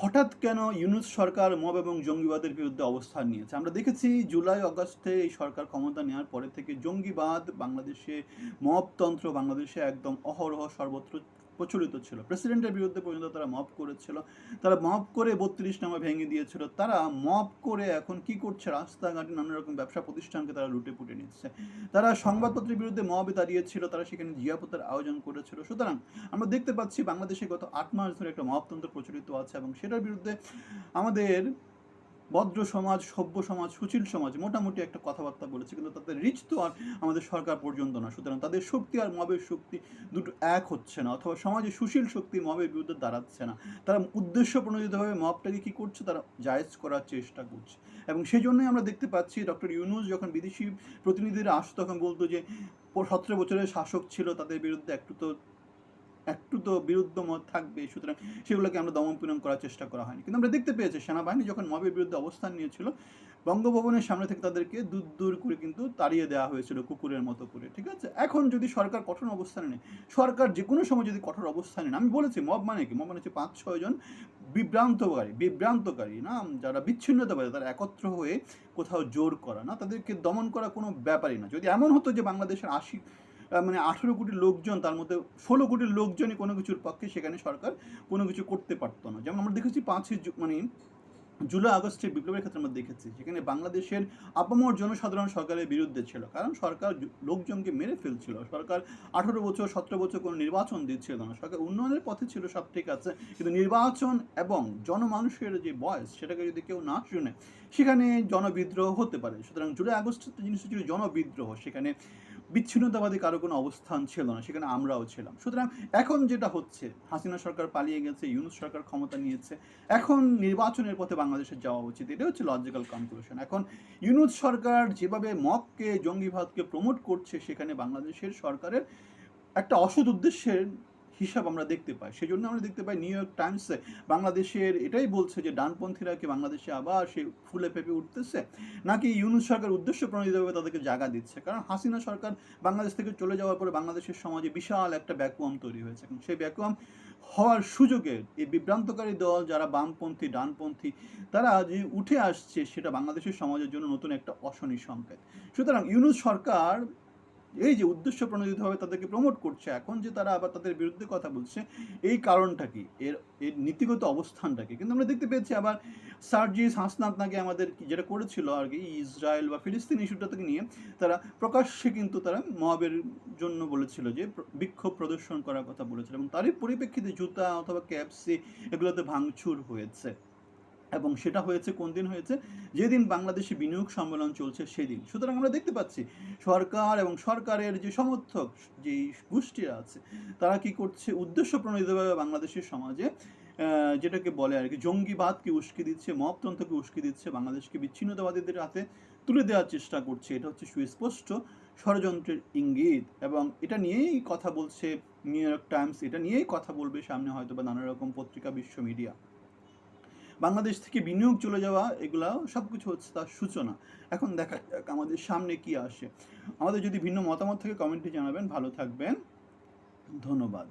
হঠাৎ কেন ইউনুস সরকার মব এবং জঙ্গিবাদের বিরুদ্ধে অবস্থান নিয়েছে? আমরা দেখেছি জুলাই, অগস্টে এই সরকার ক্ষমতা নেওয়ার পরে থেকে জঙ্গিবাদ, বাংলাদেশে মবতন্ত্র, বাংলাদেশে একদম অহরহ সর্বত্র প্রচলিত ছিল। প্রেসিডেন্টের বিরুদ্ধে পর্যন্ত তারা মব করেছিল। তারা মব করে বত্রিশ নামা ভেঙে দিয়েছিল। তারা মব করে এখন কি করছে? রাস্তাঘাটে নানা রকম ব্যবসা প্রতিষ্ঠানকে তারা লুটে পুটে নিচ্ছে। তারা সংবাদপত্রের বিরুদ্ধে মবে দাঁড়িয়েছিল। তারা সেখানে জিয়াপতের আয়োজন করেছিল। সুতরাং আমরা দেখতে পাচ্ছি বাংলাদেশে গত আট মাস ধরে একটা মহাতন্ত্র প্রচলিত আছে এবং সেটার বিরুদ্ধে আমাদের ভদ্র সমাজ, সভ্য সমাজ, সুশীল সমাজ মোটামুটি একটা কথাবার্তা বলেছে, কিন্তু তাদের রিচ তো আর আমাদের সরকার পর্যন্ত না। সুতরাং তাদের শক্তি আর মবের শক্তি দুটো এক হচ্ছে না, অথবা সমাজে সুশীল শক্তি মবের বিরুদ্ধে দাঁড়াচ্ছে না। তারা উদ্দেশ্য প্রণোদিতভাবে মবটাকে কী করছে? তারা জায়েজ করার চেষ্টা করছে। এবং সেই জন্যই আমরা দেখতে পাচ্ছি ডক্টর ইউনুস যখন বিদেশি প্রতিনিধিরা আসতো, তখন বলতো যে, সতেরো বছরের শাসক ছিল, তাদের বিরুদ্ধে একটু তো একটু তো বিরুদ্ধ মত থাকবে, সুতরাং সেগুলোকে আমরা দমন পীড়ন করার চেষ্টা করা হয়নি। কিন্তু আমরা দেখতে পেয়েছি, সেনাবাহিনী যখন মবের বিরুদ্ধে অবস্থান নিয়েছিল, বঙ্গভবনের সামনে থেকে তাদেরকে দূর দূর করে কিন্তু তাড়িয়ে দেওয়া হয়েছিল কুকুরের মতো করে, ঠিক আছে? এখন যদি সরকার কঠোর অবস্থানে নেয়, সরকার যে কোনো সময় যদি কঠোর অবস্থানে নেয়, আমি বলেছি মব মানে কি? মব মানে হচ্ছে পাঁচ ছয়জন বিভ্রান্তকারী বিভ্রান্তকারী, না? যারা বিচ্ছিন্নতাবাদী, তারা একত্র হয়ে কোথাও জোর করা, না? তাদেরকে দমন করা কোনো ব্যাপারই না। যদি এমন হতো যে বাংলাদেশের আশি মানে আঠেরো কোটি লোকজন, তার মধ্যে ষোলো কোটি লোকজনই কোনো কিছুর পক্ষে সেখানে সরকার কোনো কিছু করতে পারতো না। যেমন আমরা দেখেছি পাঁচই মানে জুলাই আগস্টের বিপ্লবের ক্ষেত্রে আমরা দেখেছি, সেখানে বাংলাদেশের আপামর জনসাধারণ সরকারের বিরুদ্ধে ছিল। কারণ সরকার লোকজনকে মেরে ফেলছিল। সরকার আঠারো বছর, সতেরো বছর কোনো নির্বাচন দিচ্ছিল না। সরকার উন্নয়নের পথে ছিল, সব ঠিক আছে। কিন্তু নির্বাচন এবং জনমানুষের যে বয়স, সেটাকে যদি কেউ না শুনে, সেখানে জনবিদ্রোহ হতে পারে। সুতরাং জুলাই আগস্টের জিনিসটা ছিল জনবিদ্রোহ। সেখানে বিচ্ছিন্নতাবাদী কারও কোনো অবস্থান ছিল না। সেখানে আমরাও ছিলাম। সুতরাং এখন যেটা হচ্ছে, হাসিনা সরকার পালিয়ে গেছে, ইউনুস সরকার ক্ষমতা নিয়েছে। এখন নির্বাচনের পথে বাংলাদেশের যাওয়া উচিত। এটা হচ্ছে লজিক্যাল কনক্লুশন এখন ইউনুস সরকার যেভাবে মককে জঙ্গিবাদকে প্রমোট করছে, সেখানে বাংলাদেশের সরকারের একটা অসৎ উদ্দেশ্যের হিসাব আমরা দেখতে পাই। সেই জন্য আমরা দেখতে পাই নিউ ইয়র্ক টাইমসে বাংলাদেশের এটাই বলছে যে ডানপন্থীরা কি বাংলাদেশে আবার সে ফুলে ফেপে উঠতেছে? নাকি ইউনুস সরকার উদ্দেশ্য প্রণোদিতভাবে তাদেরকে জায়গা দিচ্ছে? কারণ হাসিনা সরকার বাংলাদেশ থেকে চলে যাওয়ার পরে বাংলাদেশের সমাজে বিশাল একটা ব্যাকুয়াম তৈরি হয়েছে। এবং সেই ব্যাকুয়াম হওয়ার সুযোগে এই বিভ্রান্তকারী দল যারা বামপন্থী, ডানপন্থী, তারা যে উঠে আসছে সেটা বাংলাদেশের সমাজের জন্য নতুন একটা অশনি সংকেত। সুতরাং ইউনুস সরকার এই যে উদ্দেশ্য প্রণোদিতভাবে তাদেরকে প্রমোট করছে এখন যে তারা আবার তাদের বিরুদ্ধে কথা বলছে, এই কারণটা কি? এর এর নীতিগত অবস্থানটা কি? কিন্তু আমরা দেখতে পেয়েছি আবার সার্জিস হাসনাত নাকি আমাদের যেটা করেছিল আর কি, ইসরায়েল বা ফিলিস্তিন ইস্যুটা থেকে নিয়ে তারা প্রকাশ্যে কিন্তু তারা মহাবের জন্য বলেছিল যে বিক্ষোভ প্রদর্শন করার কথা বলেছিল এবং তারই পরিপ্রেক্ষিতে জুতা অথবা ক্যাপসি এগুলোতে ভাঙচুর হয়েছে। এবং সেটা হয়েছে, কোন দিন হয়েছে? যেদিন বাংলাদেশে বিনিয়োগ সম্মেলন চলছে সেদিন। সুতরাং আমরা দেখতে পাচ্ছি, সরকার এবং সরকারের যে সমর্থক যে গোষ্ঠীরা আছে, তারা কি করছে? উদ্দেশ্য প্রণোদিতভাবে বাংলাদেশের সমাজে যেটাকে বলে আর কি, জঙ্গিবাদকে উস্কে দিচ্ছে, মপতন্ত্রকে উস্কে দিচ্ছে, বাংলাদেশকে বিচ্ছিন্নতাবাদীদের হাতে তুলে দেওয়ার চেষ্টা করছে। এটা হচ্ছে সুস্পষ্ট ষড়যন্ত্রের ইঙ্গিত এবং এটা নিয়েই কথা বলছে নিউ ইয়র্ক টাইমস, এটা নিয়েই কথা বলবে সামনে হয়তো বা নানা রকম পত্রিকা, বিশ্ব মিডিয়া। বাংলাদেশ থেকে বিনিয়োগ চলে যাওয়া এগুলা সব কিছু হচ্ছে তার সূচনা। এখন দেখা যাক আমাদের সামনে কি আসে। আমাদের যদি ভিন্ন মতামত থেকে কমেন্টে জানাবেন। ভালো থাকবেন। ধন্যবাদ।